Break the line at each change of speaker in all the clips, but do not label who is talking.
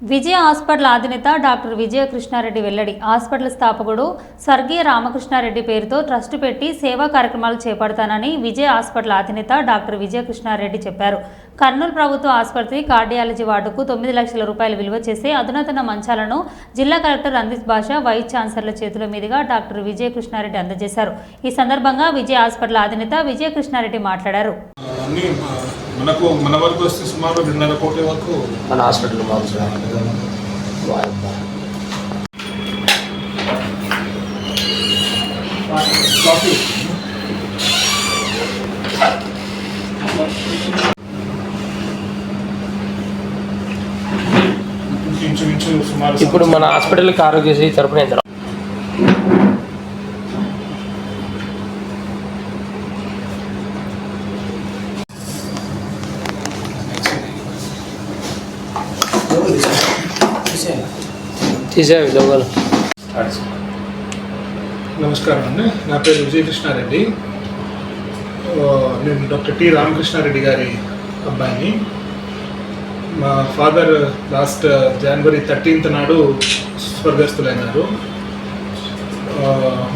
విజయ hospital అధినేత doctor Vijaya Krishna Reddy వెల్లడి. Hospital స్థాపకుడు స్వర్గీయ రామకృష్ణారెడ్డి పేరుతో ట్రస్ట్ పెట్టి సేవా కార్యక్రమాలు చేపడతానని విజయ హాస్పిటల్ అధినేత డాక్టర్ విజయ కృష్ణారెడ్డి చెప్పారు. కర్నూలు ప్రభుత్వ ఆసుపత్రి కార్డియాలజీ వార్డుకు తొమ్మిది లక్షల రూపాయలు విలువ చేసే అధునాతన మంచాలను జిల్లా కలెక్టర్ రంజిత్ భాష వైస్ ఛాన్సలర్ల చేతుల మీదుగా డాక్టర్ విజయ కృష్ణారెడ్డి అందజేశారు. ఈ సందర్భంగా విజయ హాస్పిటల్ అధినేత విజయ కృష్ణారెడ్డి మాట్లాడారు
మనకు మన వరకు వస్తే సుమారు రెండున్నర కోట్ల వరకు
మన హాస్పిటల్ ఇప్పుడు మన హాస్పిటల్కి ఆరోగ్యశ్రీ తరపున ఎంత తీసేవి దొంగలు.
నమస్కారం అండి. నా పేరు విజయకృష్ణారెడ్డి. కృష్ణారెడ్డి నేను డాక్టర్ టి రామకృష్ణారెడ్డి గారి అబ్బాయిని. మా ఫాదర్ లాస్ట్ జనవరి థర్టీన్త్ నాడు స్వర్గస్థులైనారు.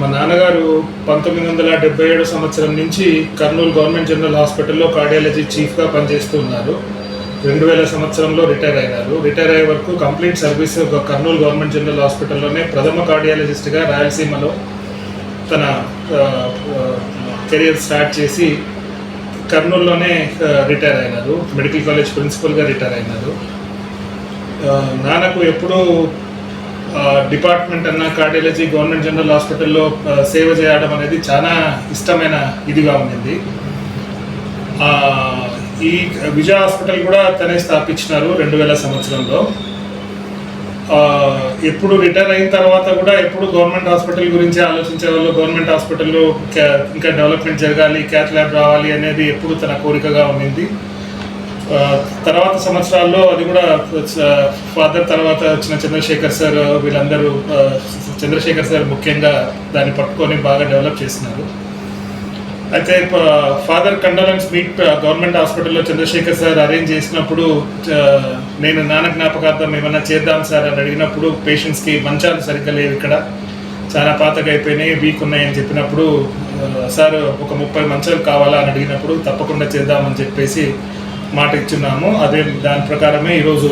మా నాన్నగారు పంతొమ్మిది వందల డెబ్బై ఏడు సంవత్సరం నుంచి కర్నూలు గవర్నమెంట్ జనరల్ హాస్పిటల్లో కార్డియాలజీ చీఫ్గా పనిచేస్తున్నారు రెండు వేల సంవత్సరంలో రిటైర్ అయినారు. రిటైర్ అయ్యే వరకు కంప్లీట్ సర్వీస్ ఒక కర్నూలు గవర్నమెంట్ జనరల్ హాస్పిటల్లోనే ప్రథమ కార్డియాలజిస్ట్గా రాయలసీమలో తన కెరియర్ స్టార్ట్ చేసి కర్నూలులోనే రిటైర్ అయినారు. మెడికల్ కాలేజ్ ప్రిన్సిపల్గా రిటైర్ అయినారు. నాన్నకు ఎప్పుడూ డిపార్ట్మెంట్ అన్న కార్డియాలజీ గవర్నమెంట్ జనరల్ హాస్పిటల్లో సేవ చేయడం అనేది చాలా ఇష్టమైన ఇదిగా ఉండింది. ఈ విజయ హాస్పిటల్ కూడా తనే స్థాపించినారు రెండు వేల సంవత్సరంలో. ఎప్పుడు రిటైర్ అయిన తర్వాత కూడా ఎప్పుడు గవర్నమెంట్ హాస్పిటల్ గురించి ఆలోచించే వాళ్ళు గవర్నమెంట్ హాస్పిటల్లో క్యా- ఇంకా డెవలప్మెంట్ జరగాలి క్యాత్ ల్యాబ్ రావాలి అనేది ఎప్పుడు తన కోరికగా ఉండింది. తర్వాత సంవత్సరాల్లో అది కూడా ఫాదర్ తర్వాత వచ్చిన చంద్రశేఖర్ సార్ వీళ్ళందరూ చంద్రశేఖర్ సార్ ముఖ్యంగా దాన్ని పట్టుకొని బాగా డెవలప్ చేసినారు. అయితే ఫాదర్ కండోలెన్స్ మీట్ గవర్నమెంట్ హాస్పిటల్లో చంద్రశేఖర్ సార్ అరేంజ్ చేసినప్పుడు నేను నాన్న జ్ఞాపకార్థం ఏమైనా చేద్దాం సార్ అని అడిగినప్పుడు పేషెంట్స్కి మంచాలు సరిగ్గా లేవు ఇక్కడ. చాలా పాతగా అయిపోయినాయి వీక్ ఉన్నాయని చెప్పినప్పుడు సార్ ఒక ముప్పై మంచాలు కావాలా అని అడిగినప్పుడు తప్పకుండా చేద్దామని చెప్పేసి మాట ఇచ్చున్నాము. అదే దాని ప్రకారమే ఈరోజు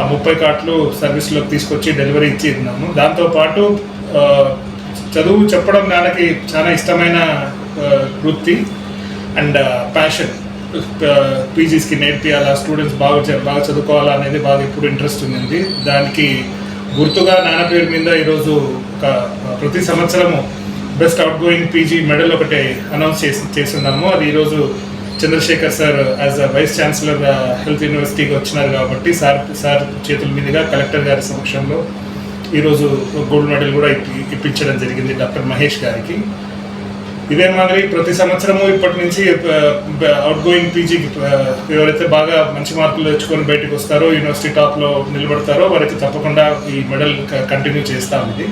ఆ ముప్పై కార్ట్లు సర్వీస్లోకి తీసుకొచ్చి డెలివరీ ఇచ్చి ఉన్నాము. దాంతోపాటు చదువు చెప్పడం నాన్నకి చాలా ఇష్టమైన వృత్తి అండ్ ప్యాషన్ పీజీస్కి నేర్పియాలా స్టూడెంట్స్ బాగా బాగా చదువుకోవాలా అనేది బాగా ఎప్పుడు ఇంట్రెస్ట్ ఉంది దానికి గుర్తుగా నాన్న పేరు మీద ఈరోజు ఒక ప్రతి సంవత్సరము best outgoing PG medal ఒకటి అనౌన్స్ చేసి చేస్తున్నాము. అది ఈరోజు Chandrasekhar sir as a vice chancellor health యూనివర్సిటీకి వచ్చినారు కాబట్టి సార్ సార్ చేతుల మీదుగా కలెక్టర్ గారి సమక్షంలో ఈరోజు గోల్డ్ మెడల్ కూడా ఇప్పి ఇప్పించడం జరిగింది డాక్టర్ మహేష్ గారికి. ఇదే మాదిరి ప్రతి సంవత్సరము ఇప్పటి నుంచి అవుట్ గోయింగ్ పీజీ ఎవరైతే బాగా మంచి మార్కులు తెచ్చుకొని బయటకు వస్తారో యూనివర్సిటీ టాప్లో నిలబడతారో వారికి తప్పకుండా ఈ మెడల్ కంటిన్యూ చేస్తాం ఇది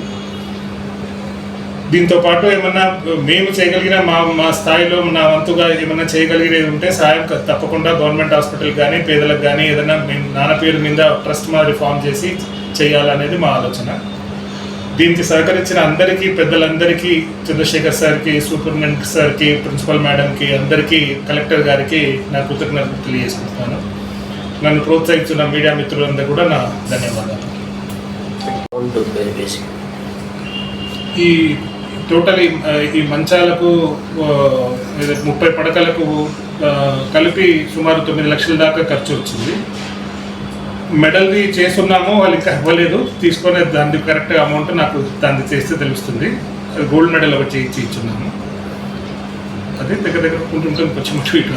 దీంతో పాటు ఏమన్నా మేము చేయగలిగిన మా మా స్థాయిలో నా వంతుగా ఏమన్నా చేయగలిగేది ఉంటే సాయం తప్పకుండా గవర్నమెంట్ హాస్పిటల్ కానీ పేదలకు కానీ ఏదైనా మేము నాన్న పేరు మీద ట్రస్ట్ మాదిరి ఫామ్ చేసి చేయాలనేది మా ఆలోచన. దీనికి సహకరించిన అందరికీ పెద్దలందరికీ చంద్రశేఖర్ సార్కి సూపరింటెండెంట్ సార్కి ప్రిన్సిపల్ మేడంకి అందరికీ కలెక్టర్ గారికి నా కృతజ్ఞతలు తెలియజేసుకుంటున్నాను. నన్ను ప్రోత్సహించిన మీడియా మిత్రులందరూ కూడా నా ధన్యవాదాలు. ఈ టోటల్ ఈ- మంచాలకు ముప్పై పడకలకు కలిపి సుమారు తొమ్మిది లక్షల దాకా ఖర్చు వచ్చింది. మెడల్ది చేస్తున్నాము వాళ్ళు ఇంకా ఇవ్వలేదు తీసుకునే దాని కరెక్ట్ అమౌంట్ నాకు దాన్ని చేస్తే తెలుస్తుంది. గోల్డ్ మెడల్ ఒకటి ఇచ్చి ఇచ్చున్నాము. అదే దగ్గర దగ్గర కొంచెం కొంచెం కొంచెం ఇటు